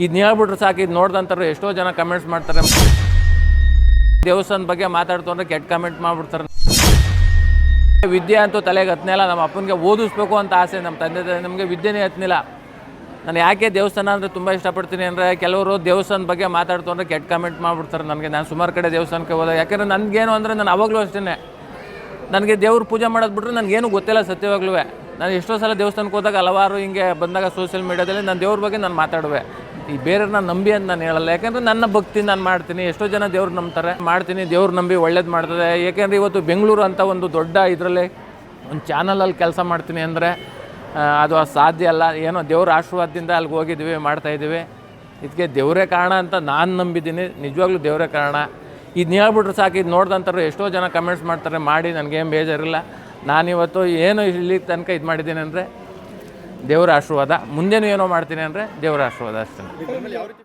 ಇದನ್ನ ಹೇಳ್ಬಿಟ್ರೆ ಸಾಕು ಇದು ನೋಡ್ದಂತಾರೆ ಎಷ್ಟೋ ಜನ ಕಮೆಂಟ್ಸ್ ಮಾಡ್ತಾರೆ. ದೇವಸ್ಥಾನದ ಬಗ್ಗೆ ಮಾತಾಡ್ತಂದ್ರೆ ಕೆಟ್ಟ ಕಮೆಂಟ್ ಮಾಡ್ಬಿಡ್ತಾರೆ. ವಿದ್ಯೆ ಅಂತೂ ತಲೆಗೆ ಹತ್ನಿಲ್ಲ ನಮ್ಮ ಅಪ್ಪನಿಗೆ ಓದಿಸ್ಬೇಕು ಅಂತ ಆಸೆ, ನಮ್ಮ ತಂದೆ ತಾಯಿ ನಮಗೆ ವಿದ್ಯೆನೇ ಹತ್ನಿಲ್ಲ ನಾನು ಯಾಕೆ ದೇವಸ್ಥಾನ ಅಂದರೆ ತುಂಬ ಇಷ್ಟಪಡ್ತೀನಿ ಅಂದರೆ ಕೆಲವರು ದೇವಸ್ಥಾನದ ಬಗ್ಗೆ ಮಾತಾಡ್ತಂದ್ರೆ ಕೆಟ್ಟ ಕಮೆಂಟ್ ಮಾಡ್ಬಿಡ್ತಾರೆ. ನನಗೆ ನಾನು ಸುಮಾರು ಕಡೆ ದೇವಸ್ಥಾನಕ್ಕೆ ಹೋದಾಗ, ಯಾಕೆಂದರೆ ನನಗೇನು ಅಂದರೆ ನಾನು ಅವಾಗಲೂ ಅಷ್ಟೇ ನನಗೆ ದೇವ್ರ ಪೂಜೆ ಮಾಡೋದು ಬಿಟ್ಟರೆ ನನಗೇನು ಗೊತ್ತಿಲ್ಲ ಸತ್ಯವಾಗ್ಲೂ ನಾನು ಎಷ್ಟೋ ಸಲ ದೇವಸ್ಥಾನಕ್ಕೆ ಹೋದಾಗ ಹಲವಾರು ಹಿಂಗೆ ಬಂದಾಗ ಸೋಷಿಯಲ್ ಮೀಡ್ಯಾದಲ್ಲಿ ನಾನು ದೇವ್ರ ಬಗ್ಗೆ ನಾನು ಮಾತಾಡುವೆ. ಈ ಬೇರೆಯವ್ರನ್ನ ನಂಬಿ ಅಂತ ನಾನು ಹೇಳಲ್ಲ. ಯಾಕಂದ್ರೆ ನನ್ನ ಭಕ್ತಿ ನಾನು ಮಾಡ್ತೀನಿ. ಎಷ್ಟೋ ಜನ ದೇವ್ರು ನಂಬ್ತಾರೆ. ಮಾಡ್ತೀನಿ, ದೇವ್ರು ನಂಬಿ ಒಳ್ಳೇದು ಮಾಡ್ತದೆ ಏಕೆಂದ್ರೆ ಇವತ್ತು ಬೆಂಗಳೂರು ಅಂತ ಒಂದು ದೊಡ್ಡ ಇದರಲ್ಲಿ ಒಂದು ಚಾನಲಲ್ಲಿ ಕೆಲಸ ಮಾಡ್ತೀನಿ ಅಂದರೆ ಅದು ಸಾಧ್ಯ ಅಲ್ಲ. ಏನೋ ದೇವ್ರ ಆಶೀರ್ವಾದದಿಂದ ಅಲ್ಲಿಗೆ ಹೋಗಿದ್ದೀವಿ ಮಾಡ್ತಾಯಿದ್ದೀವಿ ಇದಕ್ಕೆ ದೇವರೇ ಕಾರಣ ಅಂತ ನಾನು ನಂಬಿದ್ದೀನಿ. ನಿಜವಾಗ್ಲೂ ದೇವರೇ ಕಾರಣ. ಇದನ್ನ ಹೇಳ್ಬಿಟ್ರೆ ಸಾಕು ಇದು ನೋಡ್ದಂತಾರೆ ಎಷ್ಟೋ ಜನ ಕಮೆಂಟ್ಸ್ ಮಾಡ್ತಾರೆ, ಮಾಡಿ, ನನಗೇನು ಬೇಜಾರಿಲ್ಲ. ನಾನಿವತ್ತು ಏನು ಇಲ್ಲಿ ತನಕ ಇದು ಮಾಡಿದ್ದೀನಿ ಅಂದರೆ ದೇವರ ಆಶೀರ್ವಾದ. ಮುಂದೇನು ಏನೋ ಮಾಡ್ತೀನಿ ಅಂದರೆ ದೇವರ ಆಶೀರ್ವಾದ ಅಷ್ಟೇ.